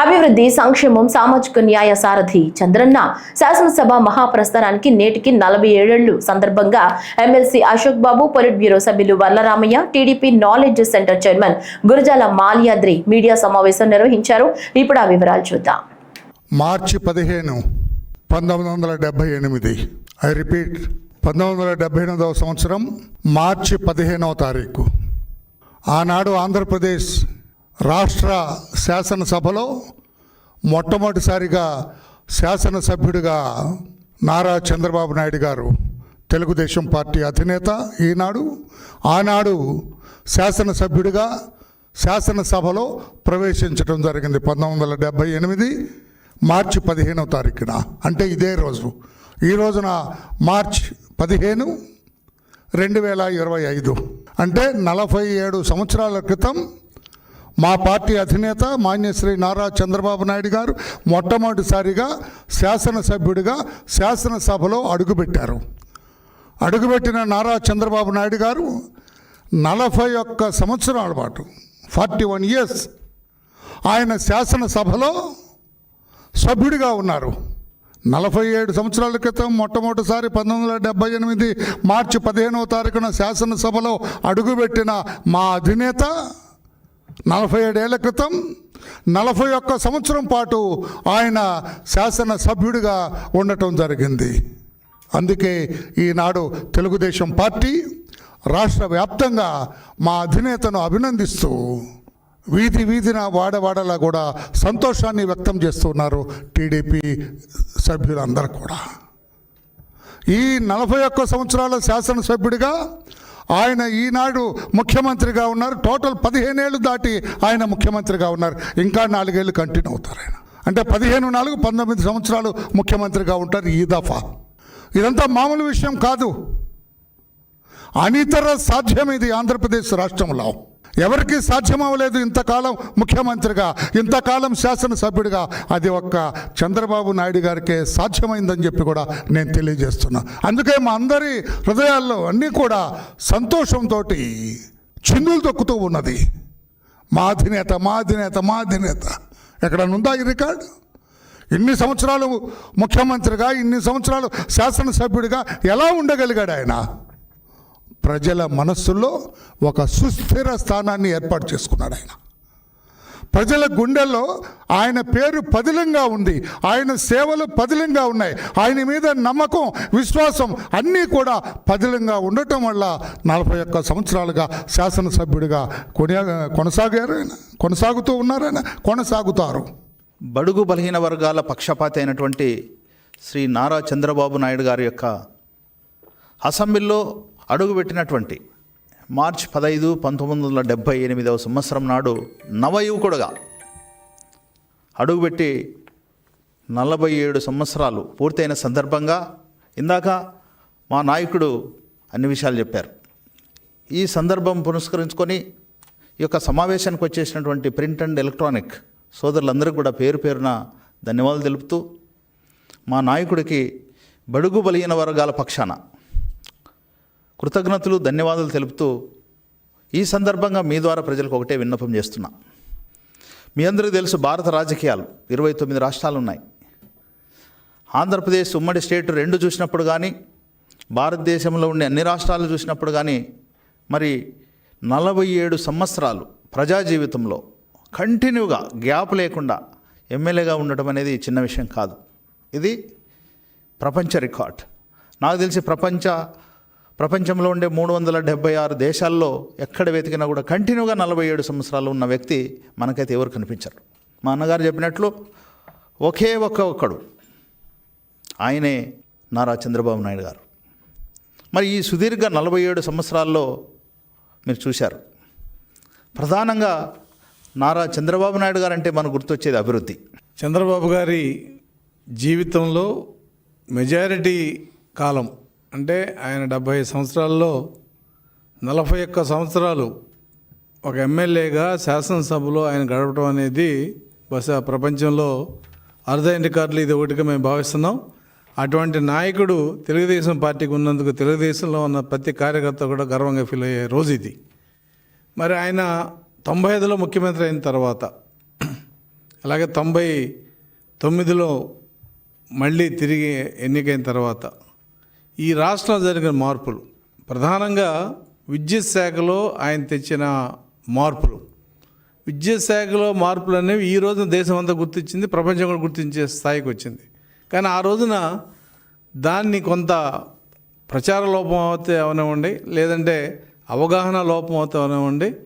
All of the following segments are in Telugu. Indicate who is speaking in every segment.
Speaker 1: అభివృద్ధి సంక్షేమం సామాజిక న్యాయ సారథి చంద్రన్న శాసనసభ మహాప్రస్థానానికి నేటికి నలభై ఏడేళ్ళు. సందర్భంగా MLC Ashok Babu polit bureau సభ్యులు Vallaramaiah TDP knowledge centre chairman Gurajala Malyadri media సమావేశం నిర్వహించారు. ఇప్పుడు ఆ వివరాలు చూద్దాం.
Speaker 2: మార్చి పదిహేను పంతొమ్మిది వందల డెబ్భై ఎనిమిది. ఐ రిపీట్ పంతొమ్మిది వందల డెబ్భై ఎనిమిదవ సంవత్సరం మార్చి పదిహేనవ తారీఖు. ఆనాడు ఆంధ్రప్రదేశ్ రాష్ట్ర శాసనసభలో మొట్టమొదటిసారిగా శాసనసభ్యుడిగా నారా చంద్రబాబు నాయుడు గారు తెలుగుదేశం పార్టీ అధినేత ఈనాడు ఆనాడు శాసనసభ్యుడిగా శాసనసభలో ప్రవేశించడం జరిగింది పంతొమ్మిది వందల డెబ్భై ఎనిమిది మార్చి పదిహేనవ తారీఖున. అంటే ఇదే రోజు. ఈ రోజున మార్చ్ పదిహేను రెండు వేల ఇరవై ఐదు. అంటే నలభై ఏడు సంవత్సరాల క్రితం మా పార్టీ అధినేత మాన్యశ్రీ నారా చంద్రబాబు నాయుడు గారు మొట్టమొదటిసారిగా శాసనసభ్యుడిగా శాసనసభలో అడుగుపెట్టారు. అడుగుపెట్టిన నారా చంద్రబాబు నాయుడు గారు నలభై ఒక్క సంవత్సరాల పాటు ఫార్టీ వన్ ఇయర్స్ ఆయన శాసనసభలో సభ్యుడిగా ఉన్నారు. నలభై ఏడు సంవత్సరాల క్రితం మొట్టమొదటిసారి పంతొమ్మిది వందల డెబ్బై ఎనిమిది మార్చి పదిహేనవ తారీఖున శాసనసభలో అడుగుపెట్టిన మా అధినేత నలభై ఏడేళ్ళ క్రితం నలభై ఒక్క సంవత్సరం పాటు ఆయన శాసనసభ్యుడిగా ఉండటం జరిగింది. అందుకే ఈనాడు తెలుగుదేశం పార్టీ రాష్ట్ర వ్యాప్తంగా మా అధినేతను అభినందిస్తూ వీధి వీధిన వాడవాడలా కూడా సంతోషాన్ని వ్యక్తం చేస్తున్నారు టీడీపీ సభ్యులందరూ కూడా. ఈ నలభై ఒక్క సంవత్సరాల శాసనసభ్యుడిగా ఆయన ఈనాడు ముఖ్యమంత్రిగా ఉన్నారు. టోటల్ పదిహేనేళ్ళు దాటి ఆయన ముఖ్యమంత్రిగా ఉన్నారు. ఇంకా నాలుగేళ్ళు కంటిన్యూ అవుతారు ఆయన. అంటే పదిహేను నాలుగు పంతొమ్మిది సంవత్సరాలు ముఖ్యమంత్రిగా ఉంటారు ఈ దఫా. ఇదంతా మామూలు విషయం కాదు. అనితర సాధ్యం ఇది ఆంధ్రప్రదేశ్ రాష్ట్రంలో. ఎవరికి సాధ్యమవ్వలేదు ఇంతకాలం ముఖ్యమంత్రిగా ఇంతకాలం శాసనసభ్యుడిగా అది ఒక్క చంద్రబాబు నాయుడు గారికే సాధ్యమైందని చెప్పి కూడా నేను తెలియజేస్తున్నా. అందుకే మా అందరి హృదయాల్లో అన్నీ కూడా సంతోషంతో చిందులు తొక్కుతూ ఉన్నది. మా అధినేత మా అధినేత మా అధినేత. ఎక్కడ ఉందా ఈ రికార్డు? ఇన్ని సంవత్సరాలు ముఖ్యమంత్రిగా ఇన్ని సంవత్సరాలు శాసనసభ్యుడిగా ఎలా ఉండగలిగాడు ఆయన? ప్రజల మనస్సుల్లో ఒక సుస్థిర స్థానాన్ని ఏర్పాటు చేసుకున్నాడు ఆయన. ప్రజల గుండెల్లో ఆయన పేరు పదిలంగా ఉంది. ఆయన సేవలు పదిలంగా ఉన్నాయి. ఆయన మీద నమ్మకం విశ్వాసం అన్నీ కూడా పదిలంగా ఉండటం వల్ల నలభై ఒక్క సంవత్సరాలుగా శాసనసభ్యుడిగా కొనియా కొనసాగారు ఆయన. కొనసాగుతూ ఉన్నారు ఆయన. కొనసాగుతారు.
Speaker 3: బడుగు బలహీన వర్గాల పక్షపాతి అయినటువంటి శ్రీ నారా చంద్రబాబు నాయుడు గారి యొక్క అసెంబ్లీలో అడుగుపెట్టినటువంటి మార్చ్ పదహైదు పంతొమ్మిది వందల డెబ్భై ఎనిమిదవ సంవత్సరం నాడు నవయువకుడుగా అడుగుపెట్టి నలభై ఏడు సంవత్సరాలు పూర్తయిన సందర్భంగా ఇందాక మా నాయకుడు అన్ని విషయాలు చెప్పారు. ఈ సందర్భం పురస్కరించుకొని ఈ యొక్క సమావేశానికి వచ్చేసినటువంటి ప్రింట్ అండ్ ఎలక్ట్రానిక్ సోదరులందరికీ కూడా పేరు పేరున ధన్యవాదాలు తెలుపుతూ మా నాయకుడికి బడుగు బలిగిన వర్గాల పక్షాన కృతజ్ఞతలు ధన్యవాదాలు తెలుపుతూ ఈ సందర్భంగా మీ ద్వారా ప్రజలకు ఒకటే విన్నపం చేస్తున్నా. మీ అందరికీ తెలుసు భారత రాజకీయాలు ఇరవై తొమ్మిది రాష్ట్రాలు ఉన్నాయి. ఆంధ్రప్రదేశ్ ఉమ్మడి స్టేట్ రెండు చూసినప్పుడు కానీ భారతదేశంలో ఉండే అన్ని రాష్ట్రాలు చూసినప్పుడు కానీ మరి నలభై ఏడు సంవత్సరాలు ప్రజా జీవితంలో కంటిన్యూగా గ్యాప్ లేకుండా ఎమ్మెల్యేగా ఉండటం అనేది చిన్న విషయం కాదు. ఇది ప్రపంచ రికార్డ్. నాకు తెలిసి ప్రపంచ ప్రపంచంలో ఉండే మూడు వందల డెబ్బై ఆరు దేశాల్లో ఎక్కడ వెతికినా కూడా కంటిన్యూగా నలభై ఏడు సంవత్సరాలు ఉన్న వ్యక్తి మనకైతే ఎవరు కనిపించరు. మా అన్నగారు చెప్పినట్లు ఒకే ఒక్క ఒక్కడు ఆయనే నారా చంద్రబాబు నాయుడు గారు. మరి ఈ సుదీర్ఘ నలభై ఏడు సంవత్సరాల్లో మీరు చూశారు ప్రధానంగా నారా చంద్రబాబు నాయుడు గారు అంటే మనకు గుర్తొచ్చేది అభివృద్ధి.
Speaker 4: చంద్రబాబు గారి జీవితంలో మెజారిటీ కాలం అంటే ఆయన డెబ్భై సంవత్సరాల్లో నలభై ఒక్క సంవత్సరాలు ఒక ఎమ్మెల్యేగా శాసనసభలో ఆయన గడపడం అనేది బహుశా ప్రపంచంలో అరుదైన రికార్డులు ఇది ఒకటిగా మేము భావిస్తున్నాం. అటువంటి నాయకుడు తెలుగుదేశం పార్టీకి ఉన్నందుకు తెలుగుదేశంలో ఉన్న ప్రతి కార్యకర్త కూడా గర్వంగా ఫీల్ అయ్యే రోజు ఇది. మరి ఆయన తొంభై ఐదులో ముఖ్యమంత్రి అయిన తర్వాత అలాగే తొంభై తొమ్మిదిలో మళ్ళీ తిరిగి ఎన్నికైన తర్వాత ఈ రాష్ట్రంలో జరిగిన మార్పులు. ప్రధానంగా విద్యుత్ శాఖలో ఆయన తెచ్చిన మార్పులు. విద్యుత్ శాఖలో మార్పులు అనేవి ఈ రోజున దేశం అంతా గుర్తించింది ప్రపంచం కూడా గుర్తించే స్థాయికి వచ్చింది. కానీ ఆ రోజున దాన్ని కొంత ప్రచార లోపం అవుతే అవనివ్వండి లేదంటే అవగాహన లోపం అవుతే అవనివ్వండి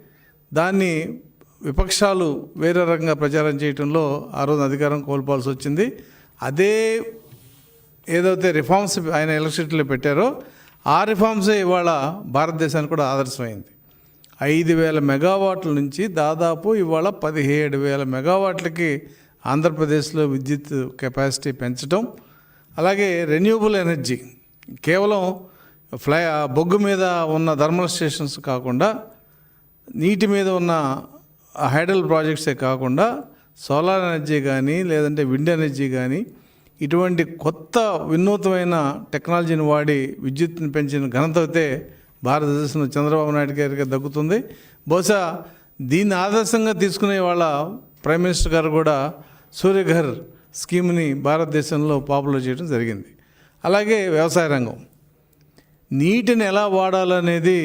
Speaker 4: దాన్ని విపక్షాలు వేరే రకంగా ప్రచారం చేయడంలో ఆ రోజున అధికారం కోల్పోవాల్సి వచ్చింది. అదే ఏదైతే రిఫార్మ్స్ ఆయన ఎలక్ట్రిసిటీలో పెట్టారో ఆ రిఫార్మ్సే ఇవాళ భారతదేశానికి కూడా ఆదర్శమైంది. ఐదు వేల మెగావాట్ల నుంచి దాదాపు ఇవాళ పదిహేడు వేల మెగావాట్లకి ఆంధ్రప్రదేశ్లో విద్యుత్ కెపాసిటీ పెంచడం అలాగే రెన్యూబుల్ ఎనర్జీ కేవలం ఫ్లై బొగ్గు మీద ఉన్న థర్మల్ స్టేషన్స్ కాకుండా నీటి మీద ఉన్న హైడల్ ప్రాజెక్ట్సే కాకుండా సోలార్ ఎనర్జీ కానీ లేదంటే విండ్ ఎనర్జీ కానీ ఇటువంటి కొత్త వినూతమైన టెక్నాలజీని వాడి విద్యుత్తుని పెంచిన ఘనత అయితే భారతదేశంలో చంద్రబాబు నాయుడు గారికి దక్కుతుంది. బహుశా దీన్ని ఆదర్శంగా తీసుకునే వాళ్ళ ప్రైమ్ మినిస్టర్ గారు కూడా సూర్యఘర్ స్కీమ్ని భారతదేశంలో పాపులర్ చేయడం జరిగింది. అలాగే వ్యవసాయ రంగం. నీటిని ఎలా వాడాలనేది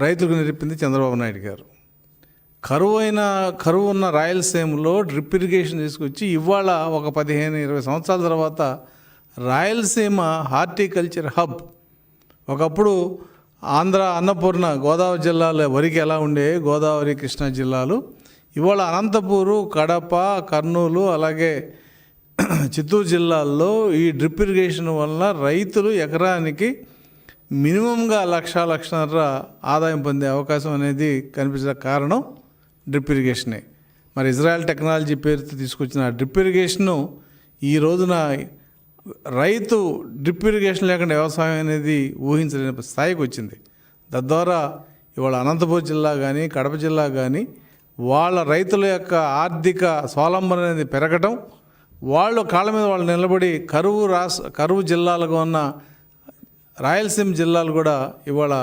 Speaker 4: రైతులకు నేర్పింది చంద్రబాబు నాయుడు గారు. కరువు అయిన కరువు ఉన్న రాయలసీమలో డ్రిప్ ఇరిగేషన్ తీసుకొచ్చి ఇవాళ ఒక పదిహేను ఇరవై సంవత్సరాల తర్వాత రాయలసీమ హార్టికల్చర్ హబ్ ఒకప్పుడు ఆంధ్ర అన్నపూర్ణ గోదావరి జిల్లాలో వరికి ఎలా ఉండే గోదావరి కృష్ణా జిల్లాలు. ఇవాళ అనంతపూరు కడప కర్నూలు అలాగే చిత్తూరు జిల్లాల్లో ఈ డ్రిప్ ఇరిగేషన్ వల్ల రైతులు ఎకరానికి మినిమంగా లక్ష లక్షన్నర ఆదాయం పొందే అవకాశం అనేది కనిపించిన కారణం. డ్రిప్ ఇరిగేషనే. మరి ఇజ్రాయెల్ టెక్నాలజీ పేరుతో తీసుకొచ్చిన డ్రిప్ ఇరిగేషను ఈ రోజున రైతు డ్రిప్ ఇరిగేషన్ లేకుండా వ్యవసాయం అనేది ఊహించలేని స్థాయికి వచ్చింది. తద్వారా ఇవాళ అనంతపురం జిల్లా కానీ కడప జిల్లా కానీ వాళ్ళ రైతుల యొక్క ఆర్థిక స్వావలంబన అనేది పెరగటం వాళ్ళు కాళ్ళ మీద వాళ్ళు నిలబడి కరువు రాస్ కరువు జిల్లాలుగా ఉన్న రాయలసీమ జిల్లాలు కూడా ఇవాళ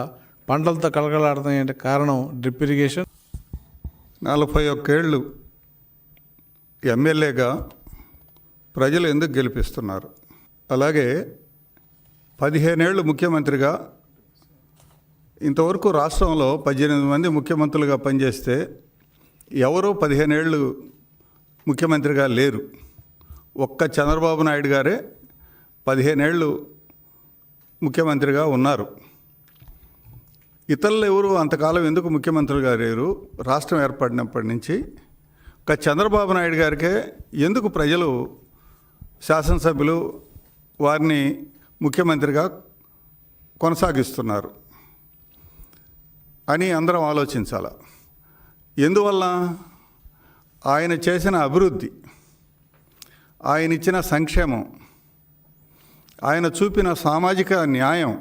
Speaker 4: పంటలతో కలగలాడుతున్నాయంటే కారణం డ్రిప్ ఇరిగేషన్.
Speaker 5: నలభై ఒక్కేళ్ళు ఎమ్మెల్యేగా ప్రజలు ఎందుకు గెలిపిస్తున్నారు? అలాగే పదిహేనేళ్ళు ముఖ్యమంత్రిగా ఇంతవరకు రాష్ట్రంలో పద్దెనిమిది మంది ముఖ్యమంత్రులుగా పనిచేస్తే ఎవరూ పదిహేనేళ్ళు ముఖ్యమంత్రిగా లేరు. ఒక్క చంద్రబాబు నాయుడు గారే పదిహేనేళ్ళు ముఖ్యమంత్రిగా ఉన్నారు. ఇతరులు ఎవరు అంతకాలం ఎందుకు ముఖ్యమంత్రులు లేరు రాష్ట్రం ఏర్పడినప్పటి నుంచి ఒక చంద్రబాబు నాయుడు గారికే ఎందుకు ప్రజలు శాసనసభ్యులు వారిని ముఖ్యమంత్రిగా కొనసాగిస్తున్నారు అని అందరం ఆలోచించాల. ఎందువల్ల? ఆయన చేసిన అభివృద్ధి ఆయన ఇచ్చిన సంక్షేమం ఆయన చూపిన సామాజిక న్యాయం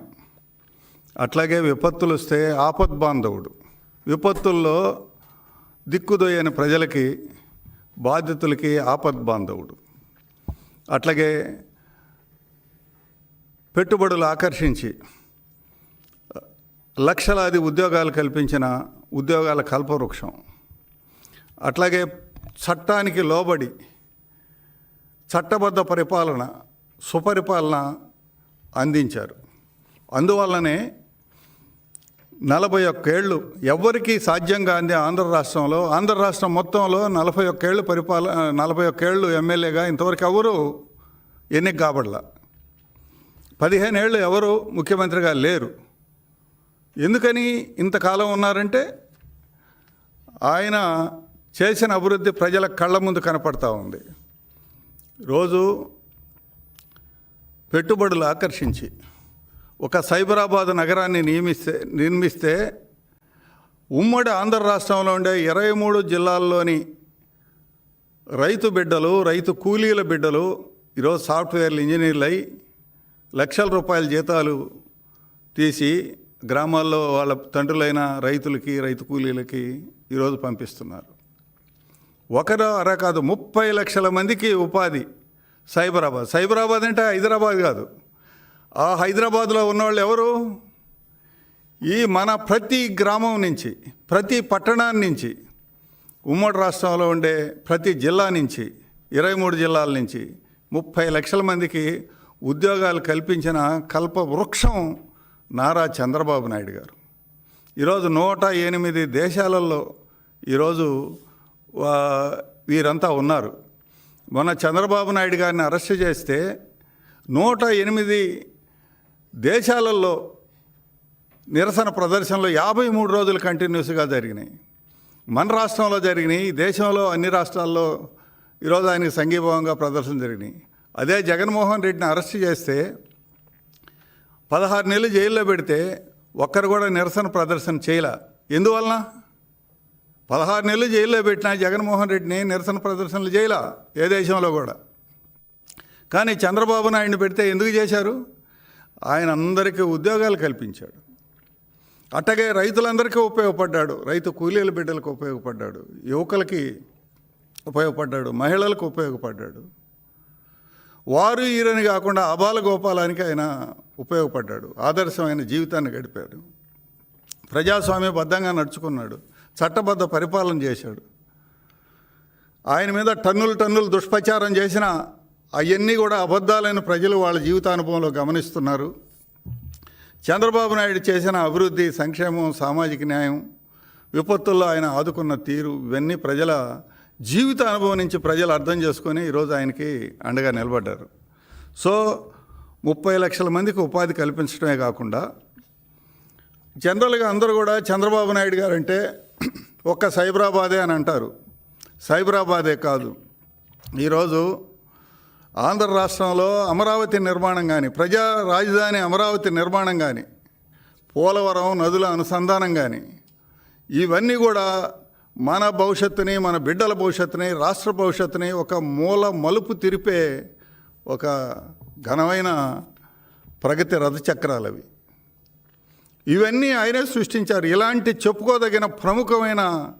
Speaker 5: అట్లాగే విపత్తులు వస్తే ఆపద్బాంధవుడు విపత్తుల్లో దిక్కుదోయని ప్రజలకి బాధితులకి ఆపద్బాంధవుడు అట్లాగే పెట్టుబడులు ఆకర్షించి లక్షలాది ఉద్యోగాలు కల్పించిన ఉద్యోగాల కల్పవృక్షం. అట్లాగే చట్టానికి లోబడి చట్టబద్ధ పరిపాలన సుపరిపాలన అందించారు. అందువల్లనే నలభై ఒక్కేళ్ళు ఎవ్వరికీ సాధ్యం కాని ఆంధ్ర రాష్ట్రంలో. ఆంధ్ర రాష్ట్రం మొత్తంలో నలభై ఒక్కేళ్ళు పరిపాల నలభై ఒక్కేళ్ళు ఎమ్మెల్యేగా ఇంతవరకు ఎవరు ఎన్నిక కాబడలా పదిహేను ఏళ్ళు ఎవరు ముఖ్యమంత్రిగా లేరు. ఎందుకని ఇంతకాలం ఉన్నారంటే ఆయన చేసిన అభివృద్ధి ప్రజల కళ్ళ ముందు కనపడతా ఉంది. రోజు పెట్టుబడులు ఆకర్షించి ఒక సైబరాబాద్ నగరాన్ని నియమిస్తే నిర్మిస్తే ఉమ్మడి ఆంధ్ర రాష్ట్రంలో ఉండే ఇరవై మూడు జిల్లాల్లోని రైతు బిడ్డలు రైతు కూలీల బిడ్డలు ఈరోజు సాఫ్ట్వేర్లు ఇంజనీర్లు అయి లక్షల రూపాయల జీతాలు తీసి గ్రామాల్లో వాళ్ళ తండ్రులైన రైతులకి రైతు కూలీలకి ఈరోజు పంపిస్తున్నారు. ఒకరు అర కాదు ముప్పై లక్షల మందికి ఉపాధి సైబరాబాద్. సైబరాబాద్ అంటే హైదరాబాద్ కాదు. ఆ హైదరాబాద్లో ఉన్నవాళ్ళు ఎవరు? ఈ మన ప్రతి గ్రామం నుంచి ప్రతి పట్టణాన్ని నుంచి ఉమ్మడి రాష్ట్రంలో ఉండే ప్రతి జిల్లా నుంచి ఇరవై మూడు జిల్లాల నుంచి ముప్పై లక్షల మందికి ఉద్యోగాలు కల్పించిన కల్ప వృక్షం నారా చంద్రబాబు నాయుడు గారు. ఈరోజు నూట ఎనిమిది దేశాలలో ఈరోజు వీరంతా ఉన్నారు. మొన్న చంద్రబాబు నాయుడు గారిని అరెస్ట్ చేస్తే నూట ఎనిమిది దేశాలలో నిరసన ప్రదర్శనలు యాభై మూడు రోజులు కంటిన్యూస్గా జరిగినాయి. మన రాష్ట్రంలో జరిగినాయి దేశంలో అన్ని రాష్ట్రాల్లో ఈరోజు ఆయనకి సంఘీభావంగా ప్రదర్శన జరిగినాయి. అదే జగన్మోహన్ రెడ్డిని అరెస్ట్ చేస్తే పదహారు నెలలు జైల్లో పెడితే ఒక్కరు కూడా నిరసన ప్రదర్శన చేయలే. ఎందువలన? పదహారు నెలలు జైల్లో పెట్టిన జగన్మోహన్ రెడ్డిని నిరసన ప్రదర్శనలు చేయలే ఏ దేశంలో కూడా. కానీ చంద్రబాబు నాయుడిని పెడితే ఎందుకు చేశారు? ఆయన అందరికీ ఉద్యోగాలు కల్పించాడు. అట్టగే రైతులందరికీ ఉపయోగపడ్డాడు. రైతు కూలీల బిడ్డలకు ఉపయోగపడ్డాడు. యువకులకి ఉపయోగపడ్డాడు. మహిళలకు ఉపయోగపడ్డాడు. వారు ఈరని కాకుండా అబాల గోపాలానికి ఆయన ఉపయోగపడ్డాడు. ఆదర్శమైన జీవితాన్ని గడిపాడు. ప్రజాస్వామ్యబద్ధంగా నడుచుకున్నాడు. చట్టబద్ధ పరిపాలన చేశాడు. ఆయన మీద టన్నులు టన్నులు దుష్ప్రచారం చేసిన అవన్నీ కూడా అబద్ధాలైన ప్రజలు వాళ్ళ జీవితానుభవంలో గమనిస్తున్నారు. చంద్రబాబు నాయుడు చేసిన అభివృద్ధి సంక్షేమం సామాజిక న్యాయం విపత్తుల్లో ఆయన ఆదుకున్న తీరు ఇవన్నీ ప్రజల జీవిత అనుభవం నుంచి ప్రజలు అర్థం చేసుకొని ఈరోజు ఆయనకి అండగా నిలబడ్డారు. సో ముప్పై లక్షల మందికి ఉపాధి కల్పించడమే కాకుండా జనరల్గా అందరూ కూడా చంద్రబాబు నాయుడు గారు అంటే ఒక్క సైబరాబాదే అని అంటారు. సైబరాబాదే కాదు. ఈరోజు ఆంధ్ర రాష్ట్రంలో అమరావతి నిర్మాణం కానీ ప్రజా రాజధాని అమరావతి నిర్మాణం కానీ పోలవరం నదుల అనుసంధానం కానీ ఇవన్నీ కూడా మన భవిష్యత్తుని మన బిడ్డల భవిష్యత్తుని రాష్ట్ర భవిష్యత్తుని ఒక మూల మలుపు తిరిపే ఒక ఘనమైన ప్రగతి రథచక్రాలు అవి. ఇవన్నీ ఆయనే సృష్టించారు. ఇలాంటి చెప్పుకోదగిన ప్రముఖమైన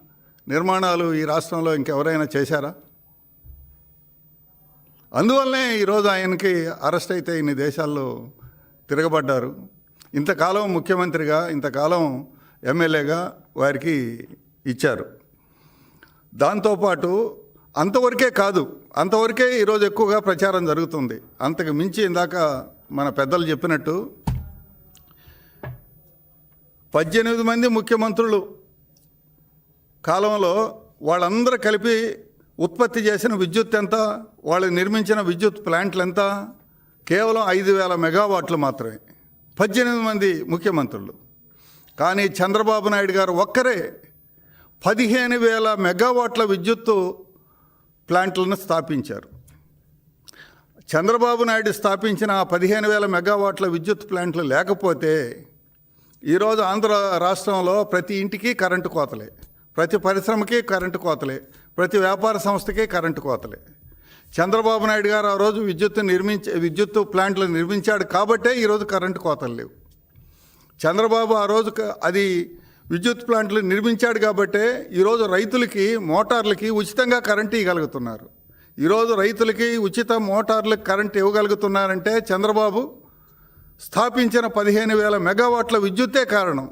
Speaker 5: నిర్మాణాలు ఈ రాష్ట్రంలో ఇంకెవరైనా చేశారా? అందువల్లనే ఈరోజు ఆయనకి అరెస్ట్ అయితే ఇన్ని దేశాల్లో తిరగబడ్డారు. ఇంతకాలం ముఖ్యమంత్రిగా ఇంతకాలం ఎమ్మెల్యేగా వారికి ఇచ్చారు. దాంతోపాటు అంతవరకే కాదు అంతవరకే ఈరోజు ఎక్కువగా ప్రచారం జరుగుతుంది. అంతకు మించి ఇందాక మన పెద్దలు చెప్పినట్టు పద్దెనిమిది మంది ముఖ్యమంత్రులు కాలంలో వాళ్ళందరూ కలిపి ఉత్పత్తి చేసిన విద్యుత్ ఎంత? వాళ్ళు నిర్మించిన విద్యుత్ ప్లాంట్లు ఎంత? కేవలం ఐదు వేల మెగావాట్లు మాత్రమే. పద్దెనిమిది మంది ముఖ్యమంత్రులు. కానీ చంద్రబాబు నాయుడు గారు ఒక్కరే పదిహేను వేల మెగావాట్ల విద్యుత్తు ప్లాంట్లను స్థాపించారు. చంద్రబాబు నాయుడు స్థాపించిన ఆ పదిహేను వేల మెగావాట్ల విద్యుత్ ప్లాంట్లు లేకపోతే ఈరోజు ఆంధ్ర రాష్ట్రంలో ప్రతి ఇంటికి కరెంటు కోతలే ప్రతి పరిశ్రమకి కరెంటు కోతలే ప్రతి వ్యాపార సంస్థకి కరెంటు కోతలే. చంద్రబాబు నాయుడు గారు ఆ రోజు విద్యుత్తు నిర్మించ విద్యుత్ ప్లాంట్లు నిర్మించాడు కాబట్టే ఈరోజు కరెంటు కోతలు లేవు. చంద్రబాబు ఆ రోజు అది విద్యుత్ ప్లాంట్లు నిర్మించాడు కాబట్టే ఈరోజు రైతులకి మోటార్లకి ఉచితంగా కరెంటు ఇవ్వగలుగుతున్నారు. ఈరోజు రైతులకి ఉచిత మోటార్లకు కరెంటు ఇవ్వగలుగుతున్నారంటే చంద్రబాబు స్థాపించిన పదిహేను వేల మెగావాట్ల విద్యుత్తే కారణం.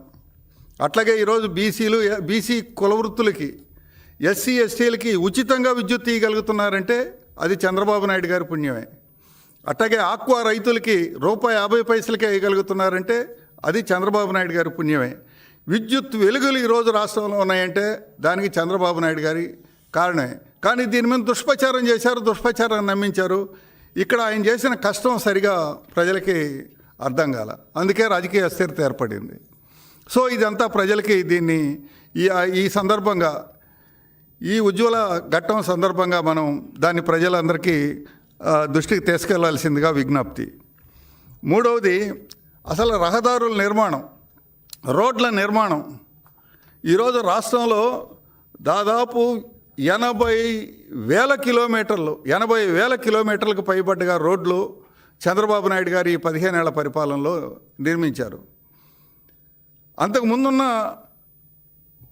Speaker 5: అట్లాగే ఈరోజు బీసీలు బీసీ కులవృత్తులకి ఎస్సీ ఎస్టీలకి ఉచితంగా విద్యుత్ తీయగలుగుతున్నారంటే అది చంద్రబాబు నాయుడు గారి పుణ్యమే. అట్లాగే ఆక్వా రైతులకి రూపాయి యాభై పైసలకే వేయగలుగుతున్నారంటే అది చంద్రబాబు నాయుడు గారి పుణ్యమే. విద్యుత్ వెలుగులు ఈరోజు రాష్ట్రంలో ఉన్నాయంటే దానికి చంద్రబాబు నాయుడు గారి కారణమే. కానీ దీని మీద దుష్ప్రచారం చేశారు దుష్ప్రచారాన్ని నమ్మించారు. ఇక్కడ ఆయన చేసిన కష్టం సరిగా ప్రజలకి అర్థం కాల. అందుకే రాజకీయ అస్థిరత ఏర్పడింది. సో ఇదంతా ప్రజలకి దీన్ని ఈ ఈ సందర్భంగా ఈ ఉజ్వల ఘట్టం సందర్భంగా మనం దాన్ని ప్రజలందరికీ దృష్టికి తీసుకెళ్ళాల్సిందిగా విజ్ఞప్తి. మూడవది అసలు రహదారుల నిర్మాణం రోడ్ల నిర్మాణం. ఈరోజు రాష్ట్రంలో దాదాపు ఎనభై వేల కిలోమీటర్లు ఎనభై వేల కిలోమీటర్లకు పైబడ్డగా రోడ్లు చంద్రబాబు నాయుడు గారి ఈ పదిహేనేళ్ళ పరిపాలనలో నిర్మించారు. అంతకు ముందున్న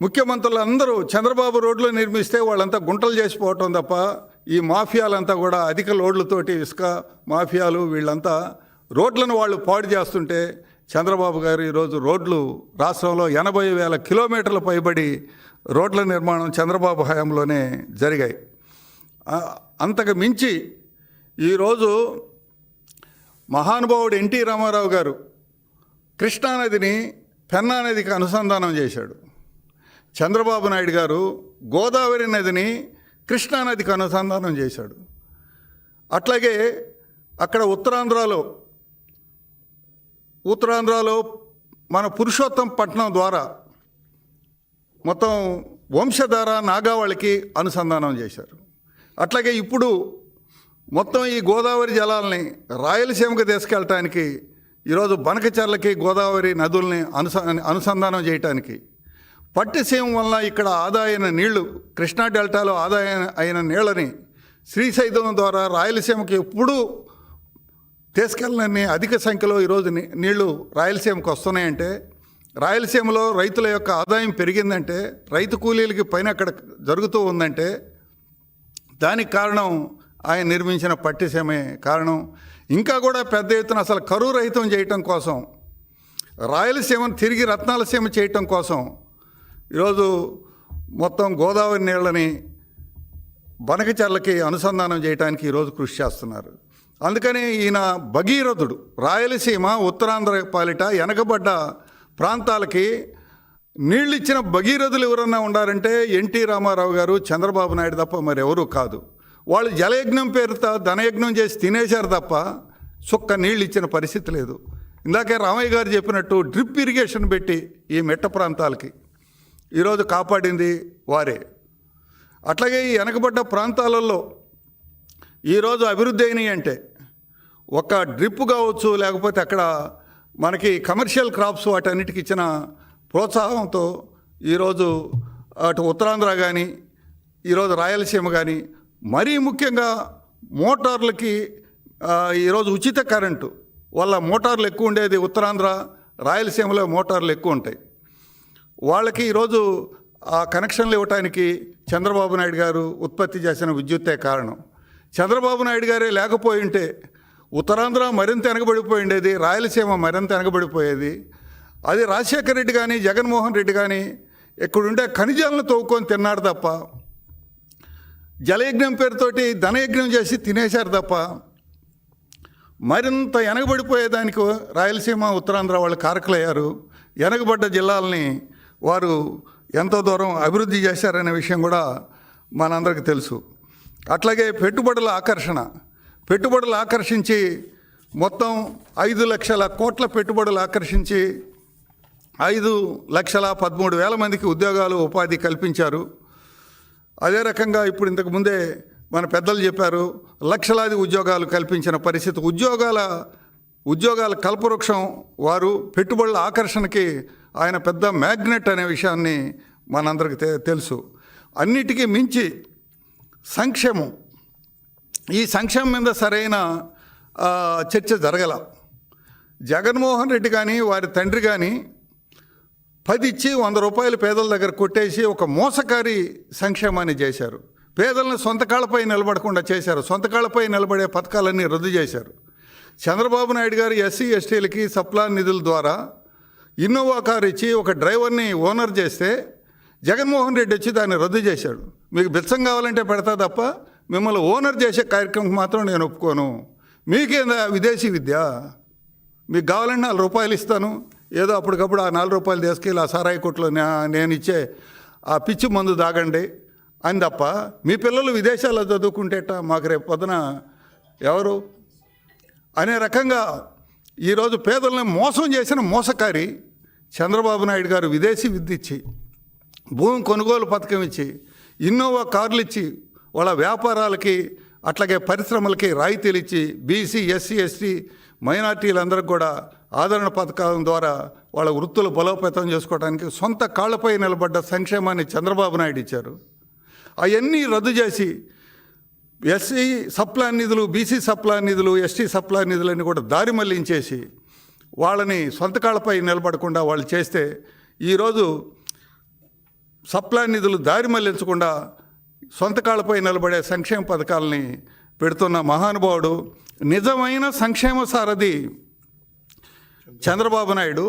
Speaker 5: ముఖ్యమంత్రులు అందరూ చంద్రబాబు రోడ్లు నిర్మిస్తే వాళ్ళంతా గుంటలు చేసిపోవటం తప్ప ఈ మాఫియాలంతా కూడా అధిక లోడ్లతోటి ఇసుక మాఫియాలు వీళ్ళంతా రోడ్లను వాళ్ళు పాడు చేస్తుంటే చంద్రబాబు గారు ఈరోజు రోడ్లు రాష్ట్రంలో ఎనభై వేల కిలోమీటర్ల పైబడి రోడ్ల నిర్మాణం చంద్రబాబు హయాంలోనే జరిగాయి. అంతకు మించి ఈరోజు మహానుభావుడు ఎన్టీ రామారావు గారు కృష్ణానదిని పెన్నా నదికి అనుసంధానం చేశాడు. చంద్రబాబు నాయుడు గారు గోదావరి నదిని కృష్ణానదికి అనుసంధానం చేశాడు. అట్లాగే అక్కడ ఉత్తరాంధ్రలో ఉత్తరాంధ్రలో మన పురుషోత్తం పట్టణం ద్వారా మొత్తం వంశధార నాగావళికి అనుసంధానం చేశారు. అట్లాగే ఇప్పుడు మొత్తం ఈ గోదావరి జలాల్ని రాయలసీమకు తీసుకెళ్ళటానికి ఈరోజు బనకచర్లకి గోదావరి నదుల్ని అనుస అనుసంధానం చేయటానికి పట్టిసీమ వల్ల ఇక్కడ ఆదాయన నీళ్ళు కృష్ణా డెల్టాలో ఆదాయ అయిన- నీళ్ళని శ్రీశైలం ద్వారా రాయలసీమకి ఎప్పుడూ తీసుకెళ్ళని అధిక సంఖ్యలో ఈరోజు నీళ్ళు రాయలసీమకు వస్తున్నాయంటే రాయలసీమలో రైతుల యొక్క ఆదాయం పెరిగిందంటే రైతు కూలీలకి పైన అక్కడ జరుగుతూ ఉందంటే దానికి కారణం ఆయన నిర్మించిన పట్టిసీమే కారణం. ఇంకా కూడా పెద్ద ఎత్తున అసలు కరువు రహితం చేయటం కోసం రాయలసీమను తిరిగి రత్నాలసీమ చేయటం కోసం ఈరోజు మొత్తం గోదావరి నీళ్ళని బనకచర్లకి అనుసంధానం చేయడానికి ఈరోజు కృషి చేస్తున్నారు. అందుకని ఈయన భగీరథుడు రాయలసీమ ఉత్తరాంధ్ర పాలిట వెనకబడ్డ ప్రాంతాలకి నీళ్ళు ఇచ్చిన భగీరథులు ఎవరన్నా ఉండారంటే ఎన్టీ రామారావు గారు చంద్రబాబు నాయుడు తప్ప మరెవరూ కాదు. వాళ్ళు జలయజ్ఞం పేరుతో ధనయజ్ఞం చేసి తినేశారు తప్ప సుక్క నీళ్ళు ఇచ్చిన పరిస్థితి లేదు. ఇందాకే రామయ్య గారు చెప్పినట్టు డ్రిప్ ఇరిగేషన్ పెట్టి ఈ మెట్ట ప్రాంతాలకి ఈరోజు కాపాడింది వారే. అట్లాగే ఈ వెనకబడ్డ ప్రాంతాలలో ఈరోజు అభివృద్ధి అయినాయి అంటే ఒక డ్రిప్ కావచ్చు లేకపోతే అక్కడ మనకి కమర్షియల్ క్రాప్స్ వాటన్నిటికి ఇచ్చిన ప్రోత్సాహంతో ఈరోజు అటు ఉత్తరాంధ్ర కానీ ఈరోజు రాయలసీమ కానీ మరీ ముఖ్యంగా మోటార్లకి ఈరోజు ఉచిత కరెంటు వల్ల మోటార్లు ఎక్కువ ఉండేది ఉత్తరాంధ్ర రాయలసీమలో మోటార్లు ఎక్కువ ఉంటాయి. వాళ్ళకి ఈరోజు ఆ కనెక్షన్లు ఇవ్వటానికి చంద్రబాబు నాయుడు గారు ఉత్పత్తి చేసిన విద్యుత్తే కారణం. చంద్రబాబు నాయుడు గారే లేకపోయి ఉంటే ఉత్తరాంధ్ర మరింత వెనకబడిపోయి ఉండేది రాయలసీమ మరింత వెనకబడిపోయేది అది రాజశేఖర రెడ్డి కానీ జగన్మోహన్ రెడ్డి కానీ ఇక్కడుండే ఖనిజాలను తవ్వుకొని తిన్నాడు తప్ప జలయజ్ఞం పేరుతోటి ధనయజ్ఞం చేసి తినేశారు తప్ప మరింత వెనకబడిపోయేదానికి రాయలసీమ ఉత్తరాంధ్ర వాళ్ళు కారకులయ్యారు. వెనకబడ్డ జిల్లాలని వారు ఎంతో దూరం అభివృద్ధి చేశారనే విషయం కూడా మనందరికీ తెలుసు. అట్లాగే పెట్టుబడుల ఆకర్షణ. పెట్టుబడులు ఆకర్షించి మొత్తం ఐదు లక్షల కోట్ల పెట్టుబడులు ఆకర్షించి ఐదు లక్షల పదమూడు వేల మందికి ఉద్యోగాలు ఉపాధి కల్పించారు. అదే రకంగా ఇప్పుడు ఇంతకుముందే మన పెద్దలు చెప్పారు లక్షలాది ఉద్యోగాలు కల్పించిన పరిస్థితి. ఉద్యోగాల ఉద్యోగాల కల్పవృక్షం వారు పెట్టుబడుల ఆకర్షణకి ఆయన పెద్ద మ్యాగ్నెట్ అనే విషయాన్ని మనందరికీ తె- తెలుసు. అన్నిటికీ మించి సంక్షేమం. ఈ సంక్షేమం మీద సరైన చర్చ జరగల. జగన్మోహన్ రెడ్డి కానీ వారి తండ్రి కానీ పది ఇచ్చి వంద రూపాయలు పేదల దగ్గర కొట్టేసి ఒక మోసకారి సంక్షేమాన్ని చేశారు. పేదలను సొంత కాళ్ళపై నిలబడకుండా చేశారు. సొంత కాళ్ళపై నిలబడే పథకాలన్నీ రద్దు చేశారు. చంద్రబాబు నాయుడు గారు ఎస్సీ ఎస్టీలకి సప్లా నిధుల ద్వారా ఇన్నోవా కారు ఇచ్చి ఒక డ్రైవర్ని ఓనర్ చేస్తే జగన్మోహన్ రెడ్డి వచ్చి దాన్ని రద్దు చేశాడు. మీకు బిచ్చం కావాలంటే పెడతా తప్ప మిమ్మల్ని ఓనర్ చేసే కార్యక్రమం మాత్రం నేను ఒప్పుకోను. మీకేందా విదేశీ విద్య? మీకు కావాలంటే నాలుగు రూపాయలు ఇస్తాను. ఏదో అప్పటికప్పుడు ఆ నాలుగు రూపాయలు తీసుకెళ్ళి ఆ సారాయి కొట్లో నేను ఇచ్చే ఆ పిచ్చి మందు దాగండి అని తప్ప మీ పిల్లలు విదేశాల్లో చదువుకుంటేట మాకు రేపు పొద్దున ఎవరు? అనే రకంగా ఈరోజు పేదల్ని మోసం చేసిన మోసకారి చంద్రబాబు నాయుడు గారు విదేశీ విద్య ఇచ్చి భూమి కొనుగోలు పథకం ఇచ్చి ఇన్నోవా కార్లు ఇచ్చి వాళ్ళ వ్యాపారాలకి అట్లాగే పరిశ్రమలకి రాయితీలు ఇచ్చి బీసీ ఎస్సీ ఎస్టీ మైనార్టీలందరికీ కూడా ఆదరణ పథకాల ద్వారా వాళ్ళ వృత్తులు బలోపేతం చేసుకోవడానికి సొంత కాళ్ళపై నిలబడ్డ సంక్షేమాన్ని చంద్రబాబు నాయుడు ఇచ్చారు. అవన్నీ రద్దు చేసి ఎస్సీ సప్లా నిధులు బీసీ సప్లా నిధులు ఎస్టీ సప్లా నిధులని కూడా దారి మళ్ళించేసి వాళ్ళని సొంత కాళ్ళపై నిలబడకుండా వాళ్ళు చేస్తే ఈరోజు సప్లా నిధులు దారి మళ్ళించకుండా సొంత కాళ్ళపై నిలబడే సంక్షేమ పథకాలని పెడుతున్న మహానుభావుడు నిజమైన సంక్షేమ సారథి చంద్రబాబు నాయుడు.